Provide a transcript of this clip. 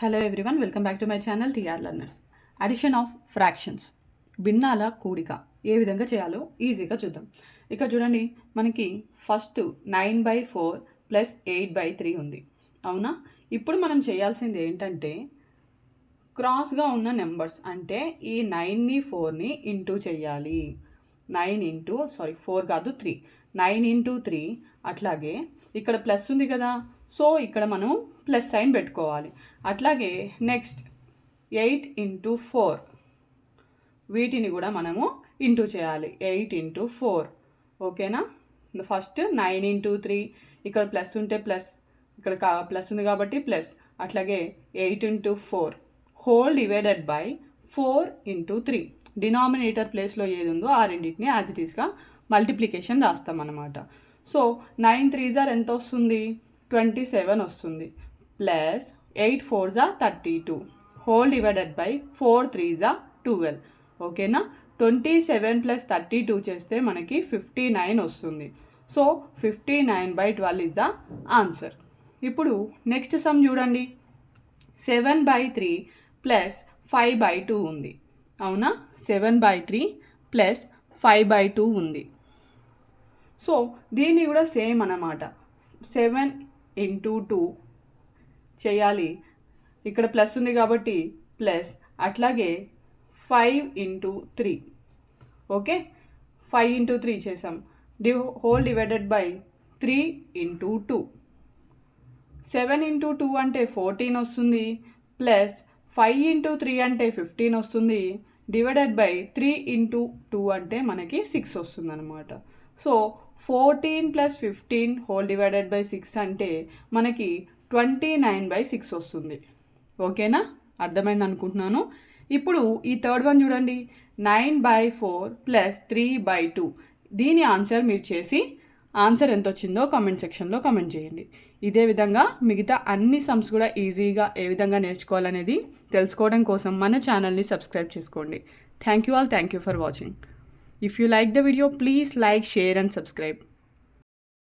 Hello everyone welcome back to my channel TR learners addition of fractions భిన్నాల కూడిక. ఏ విధంగా చేయాలో ఈజీగా చూద్దాం. ఇక్కడ చూడండి మనకి first nine by four plus eight by three ఉంది. అవునా? ఇప్పుడు మనం చేయాల్సింది ఏంటంటే క్రాస్గా ఉన్న నెంబర్స్ అంటే ఈ నైన్ని ఫోర్ని ఇంటూ చేయాలి. నైన్ ఇంటూ సారీ ఫోర్ కాదు త్రీ. నైన్ ఇంటూ త్రీ అట్లాగే ఇక్కడ ప్లస్ ఉంది కదా. సో ఇక్కడ మనం ప్లస్ సైన్ పెట్టుకోవాలి. అట్లాగే నెక్స్ట్ ఎయిట్ ఇంటూ ఫోర్. వీటిని కూడా మనము ఇంటూ చేయాలి. Eight into four. ఓకేనా? First nine into three. ఇక్కడ ప్లస్ ఉంటే ప్లస్. ఇక్కడ కా ప్లస్ ఉంది కాబట్టి ప్లస్. అట్లాగే eight into four. Whole divided by four into three. Denominator ప్లేస్లో ఏది ఉందో ఆ రెండింటిని యాజ్ ఇట్ ఈస్గా మల్టిప్లికేషన్ రాస్తాం అన్నమాట. సో నైన్ త్రీ జార్ ఎంత వస్తుంది? ట్వంటీ సెవెన్ వస్తుంది. ప్లస్ ఎయిట్ ఫోర్ జా thirty two whole divided by four three జా ట్వెల్వ్ ఓకేనా twenty seven plus thirty two చేస్తే మనకి ఫిఫ్టీ నైన్ వస్తుంది. So fifty nine by twelve is the answer ఇప్పుడు నెక్స్ట్ సమ్ చూడండి. Seven by three plus five by two ఉంది. అవునా? Seven by three plus five by two ఉంది. So దీన్ని కూడా సేమ్ అన్నమాట. సెవెన్ ఇంటూ టూ చేయాలి. ఇక్కడ ప్లస్ ఉంది కాబట్టి ప్లస్. అట్లాగే five into three. Okay? Five into three చేసాం. D whole divided by three into two. Seven into two అంటే ఫోర్టీన్ వస్తుంది. ప్లస్ ఫైవ్ ఇంటూ త్రీ అంటే ఫిఫ్టీన్ వస్తుంది. Divided by three into two అంటే మనకి సిక్స్ వస్తుంది అనమాట so fourteen plus fifteen whole divided by six అంటే మనకి ట్వంటీ నైన్ బై సిక్స్ వస్తుంది ఓకేనా అర్థమైంది అనుకుంటున్నాను? ఇప్పుడు ఈ థర్డ్ వన్ చూడండి. Nine by four plus three by two దీని ఆన్సర్ మీరు చేసి ఆన్సర్ ఎంత వచ్చిందో కామెంట్ సెక్షన్లో కామెంట్ చేయండి. ఇదే విధంగా మిగతా అన్ని సమ్స్ కూడా ఈజీగా ఏ విధంగా నేర్చుకోవాలనేది తెలుసుకోవడం కోసం మన ఛానల్ని సబ్స్క్రైబ్ చేసుకోండి. Thank you all thank you for watching if you like the video please like share and subscribe